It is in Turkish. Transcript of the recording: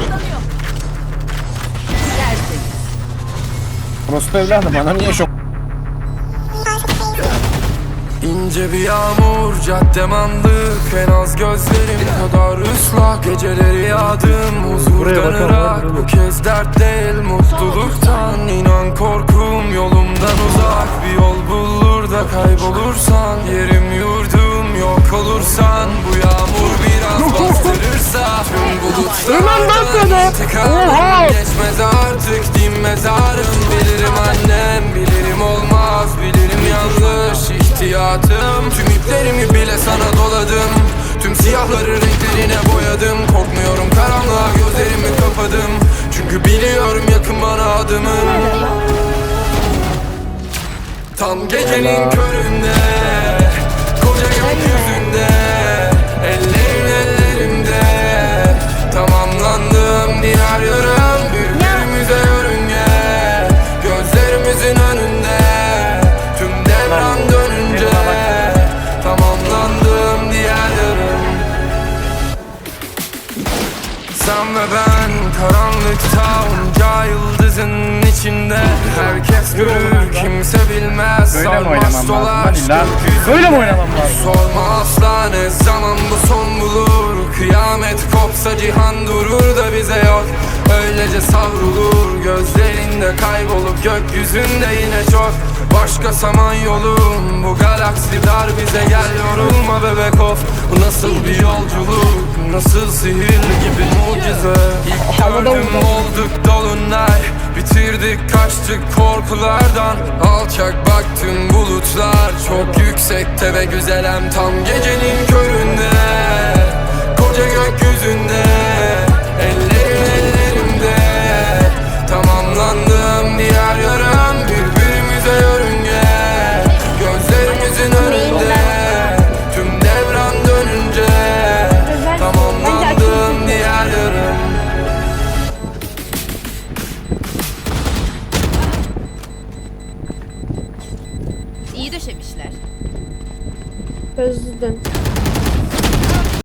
Işınlanıyor. Orospu evladım bana niye şok? İnce bir yağmur caddem andık En az gözlerim kadar ıslak Geceleri yağdım huzurdan ırak Bu kez dert değil mutluluktan İnan korkum yolumdan uzak Bir yol bulur da kaybolursan Yerim yurdum yok olursan Bu yağmur Tüm bulutlardan intikamım Geçmez artık din mezarım. Bilirim annem bilirim olmaz. Bilirim yanlış ihtiyatım. Tüm iplerimi bile sana doladım. Tüm siyahları renklerine boyadım. Korkmuyorum karanlığa gözlerimi kapadım. Çünkü biliyorum yakın bana adımın Tam gecenin köründe sen ve ben karanlıkta onca yıldızın içinde Herkes görür kimse bilmez Böyle mi oynamam lazım lan illa? gökyüzünde. Böyle mi oynamam lazım? Sorma asla ne zaman bu son bulur Kıyamet kopsa cihan durur da bize yok Öylece savrulur gözlerinde kaybolup gökyüzünde yine çok Başka saman yolum. Bu galaksi dar bize gel yorulma bebek of Bu nasıl bir yolculuk? Nasıl sihirli gibi mucize? İlk gördüm olduk dolunay. Bitirdik kaçtık korkulardan. Alçak baktım bulutlar. Çok yüksekte ve güzelem tam gecenin döşemişler. Çözdüm.